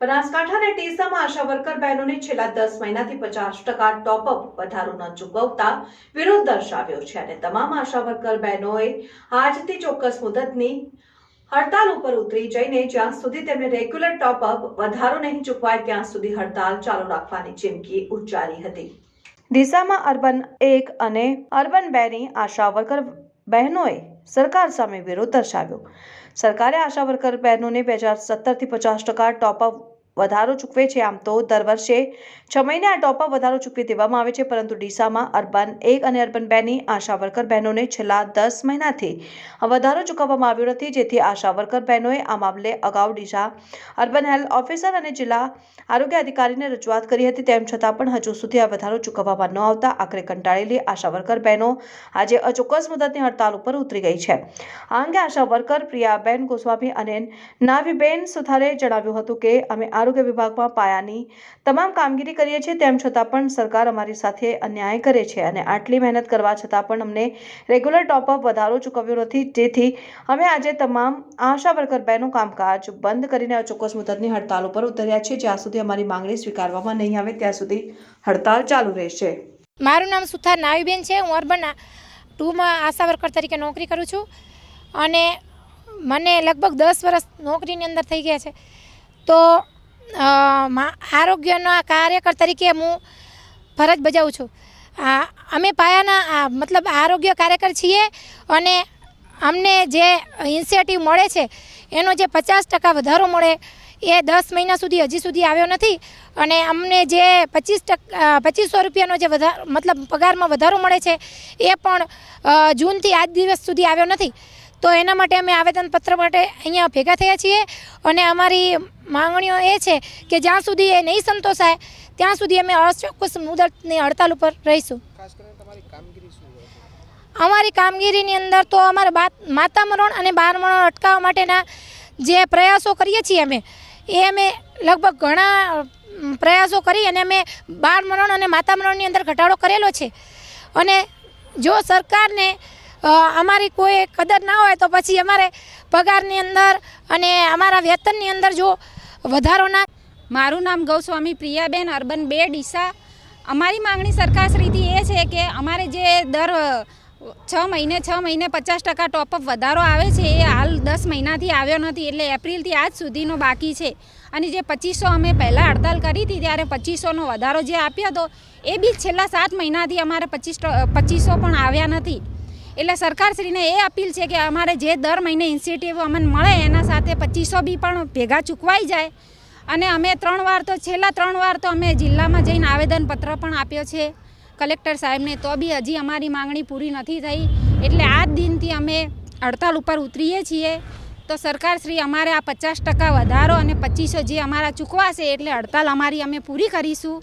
બનાસકાંઠા અને ટીસામાં આશા વર્કર બહેનોને છેલ્લા દસ મહિનાથી પચાસ ટકા ટોપઅપ વધારો ન ચૂકવતા વિરોધ દર્શાવ્યો છે અને તમામ આશા વર્કર બહેનોએ આજથી ચોક્કસ મુદતની હડતાલ ઉપર ઉતરી જઈને જ્યાં સુધી તેમને રેગ્યુલર ટોપઅપ વધારો નહીં ચૂકવાય, ત્યાં સુધી હડતાલ ચાલુ રાખવાની ચીમકી ઉચ્ચારી હતી. ડીસામાં અર્બન એક અને અર્બન બેની આશા વર્કર બહેનોએ સરકાર સામે વિરોધ દર્શાવ્યો. સરકારે આશા વર્કર બહેનોને બે હજાર સત્તરથી પચાસ ટકા ટોપઅપ વધારો ચૂકવે છે આમ તો દર વર્ષે છ મહિને આ ટોપઅપ વધારો ચૂકવી દેવામાં આવે છે, પરંતુ ડીસામાં અર્બન એક અને અર્બન બેની આશા વર્કર બહેનોને છેલ્લા દસ મહિનાથી વધારો ચૂકવવામાં આવ્યો નથી, જેથી આશા વર્કર બહેનોએ આ મામલે અગાઉ ડીસા અર્બન હેલ્થ ઓફિસર અને જિલ્લા આરોગ્ય અધિકારીને રજૂઆત કરી હતી, તેમ છતાં પણ હજુ સુધી આ વધારો ચૂકવવામાં ન આવતા આખરે કંટાળેલી આશા વર્કર બહેનો આજે અચોક્કસ મુદતની હડતાલ ઉપર ઉતરી ગઈ છે. આ અંગે આશા વર્કર પ્રિયાબેન ગોસ્વામી અને નાવીબેન સુથારે જણાવ્યું હતું કે, અમે આરોગ્ય વિભાગમાં પાયાની તમામ કામગીરી કરીએ છીએ, તેમ છતાં પણ સરકાર અમારી સાથે અન્યાય કરે છે અને આટલી મહેનત કરવા છતાં પણ અમને રેગ્યુલર ટોપઅપ વધારો ચૂકવ્યો નથી. જેથી અમે આજે તમામ આશા વર્કર બહેનો કામકાજ બંધ કરીને અચોક્કસ મુદતની હડતાલ ઉપર ઉતર્યા છીએ. જ્યાં સુધી અમારી માંગણી સ્વીકારવામાં નહીં આવે, ત્યાં સુધી હડતાલ ચાલુ રહેશે. મારું નામ સુથાર નાવીબેન છે. હું અર્બન ટુમાં આશા વર્કર તરીકે નોકરી કરું છું અને મને લગભગ દસ વર્ષ નોકરીની અંદર થઈ ગયા છે. તો આરોગ્યના કાર્યકર તરીકે હું ફરજ બજાવું છું. અમે પાયાના મતલબ આરોગ્ય કાર્યકર છીએ અને અમને જે ઇન્સિએટિવ મળે છે, એનો જે પચાસ ટકા વધારો મળે, એ દસ મહિના સુધી હજી સુધી આવ્યો નથી અને અમને જે પચીસ ટકા પચીસો રૂપિયાનો જે વધારો મતલબ પગારમાં વધારો મળે છે, એ પણ જૂનથી આજ દિવસ સુધી આવ્યો નથી. તો એના માટે અમે આવેદનપત્ર માટે અહીંયા ભેગા થયા છીએ અને અમારી માંગણીઓ એ છે કે જ્યાં સુધી એ નહીં સંતોષાય ત્યાં સુધી અમે અચોક્કસ મુદતની હડતાલ ઉપર રહીશું? અમારી કામગીરીની અંદર તો અમારે માતા મરણ અને બાર મરણ અટકાવવા માટેના જે પ્રયાસો કરીએ છીએ અમે એ અમે લગભગ ઘણા પ્રયાસો કરી અને અમે બાળ મરણ અને માતા મરણની અંદર ઘટાડો કરેલો છે અને જો સરકારને અમારી કોઈ કદર ના હોય તો પછી અમારે પગારની અંદર અને અમારા વેતનની અંદર જો વધારો ના મારું નામ ગૌસ્વામી પ્રિયાબેન અર્બન બે ડીસા. અમારી માંગણી સરકારશ્રીથી એ છે કે અમારે જે દર છ મહિને છ મહિને પચાસ ટકા ટોપઅપ વધારો આવે છે, એ હાલ દસ મહિનાથી આવ્યો નથી, એટલે એપ્રિલથી આજ સુધીનો બાકી છે. અને જે પચીસો અમે પહેલાં હડતાલ કરી હતી, ત્યારે પચીસોનો વધારો જે આપ્યો હતો, એ બી છેલ્લા સાત મહિનાથી અમારે પચીસ પચીસો પણ આવ્યા નથી. એટલે સરકારશ્રીને એ અપીલ છે કે અમારે જે દર મહિને ઇન્સેન્ટિવ અમને મળે, એના સાથે પચીસો બી પણ ભેગા ચૂકવાઈ જાય. અને અમે ત્રણ વાર તો, છેલ્લા ત્રણ વાર તો અમે જિલ્લામાં જઈને આવેદનપત્ર પણ આપ્યો છે કલેક્ટર સાહેબને, તો બી હજી અમારી માંગણી પૂરી નથી થઈ. એટલે આ જ દિનથી અમે હડતાલ ઉપર ઉતરીએ છીએ. તો સરકારશ્રી, અમારે આ પચાસ ટકા વધારો અને પચીસો જે અમારા ચૂકવાશે, એટલે હડતાલ અમારી અમે પૂરી કરીશું.